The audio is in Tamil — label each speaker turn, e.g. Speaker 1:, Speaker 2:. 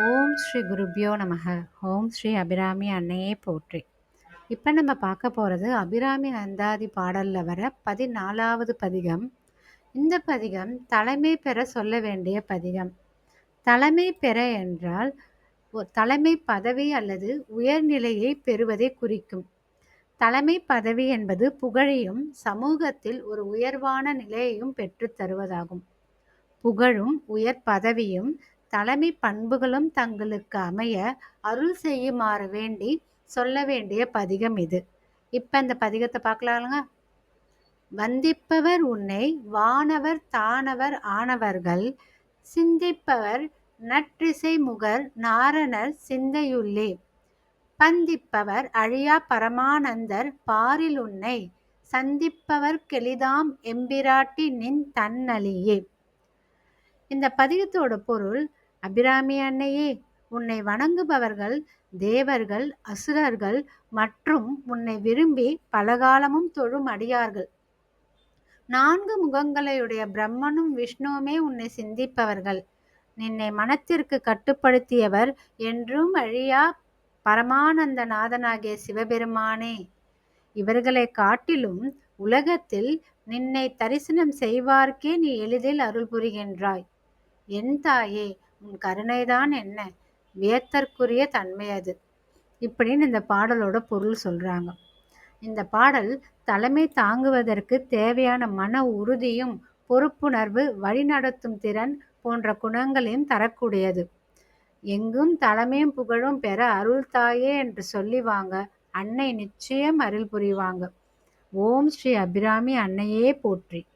Speaker 1: ஓம் ஸ்ரீ குருப்யோ நமக. ஓம் ஸ்ரீ அபிராமி அன்னையே போற்றி. இப்போ நம்ம பார்க்க போகிறது அபிராமி அந்தாதி பாடலில் வர பதினாலாவது பதிகம். இந்த பதிகம் தலைமை பெற சொல்ல வேண்டிய பதிகம். தலைமை பெற என்றால் தலைமை பதவி அல்லது உயர்நிலையை பெறுவதை குறிக்கும். தலைமை பதவி என்பது புகழையும் சமூகத்தில் ஒரு உயர்வான நிலையையும் பெற்றுத் தருவதாகும். புகழும் உயர் பதவியும் தலைமை பண்புகளும் தங்களுக்கு அமைய அருள் செய்யுமாறு வேண்டி சொல்ல வேண்டிய பதிகம் இது. இப்போ இந்த பதிகத்தை பார்க்கலாங்க வந்திப்பவர் உன்னை வானவர் தானவர் ஆனவர்கள் சிந்திப்பவர் நற்றிசை முகர் நாரணர் சிந்தையுள்ளே. பந்திப்பவர் அழியா பரமானந்தர் பாரில் உன்னை சந்திப்பவர் கெளிதாம் எம்பிராட்டி நின் தன்னலியே. இந்த பதிகத்தோட பொருள் அபிராமி அன்னையே உன்னை வணங்குபவர்கள் தேவர்கள் அசுரர்கள் மற்றும் உன்னை விரும்பி பலகாலமும் தொழும் அடியார்கள். நான்கு முகங்களையுடைய பிரம்மனும் விஷ்ணுவுமே உன்னை சிந்திப்பவர்கள். நின்னை மனத்திற்கு கட்டுப்படுத்தியவர் என்றும் அழியா பரமானந்த நாதனாகிய சிவபெருமானே. இவர்களை காட்டிலும் உலகத்தில் நின்னை தரிசனம் செய்வார்க்கே நீ எளிதில் அருள் புரிகின்றாய். என் தாயே உன் கருணைதான் என்ன? வியத்தற்குரிய தன்மை அது. இப்படின்னு இந்த பாடலோட பொருள் சொல்கிறாங்க இந்த பாடல் தலைமை தாங்குவதற்கு தேவையான மன உறுதியும் பொறுப்புணர்வு வழிநடத்தும் திறன் போன்ற குணங்களையும் தரக்கூடியது. எங்கும் தலைமையும் புகழும் பெற அருள் தாயே என்று சொல்லி வாங்க அன்னை நிச்சயம் அருள் புரிவாங்க. ஓம் ஸ்ரீ அபிராமி அன்னையே போற்றி.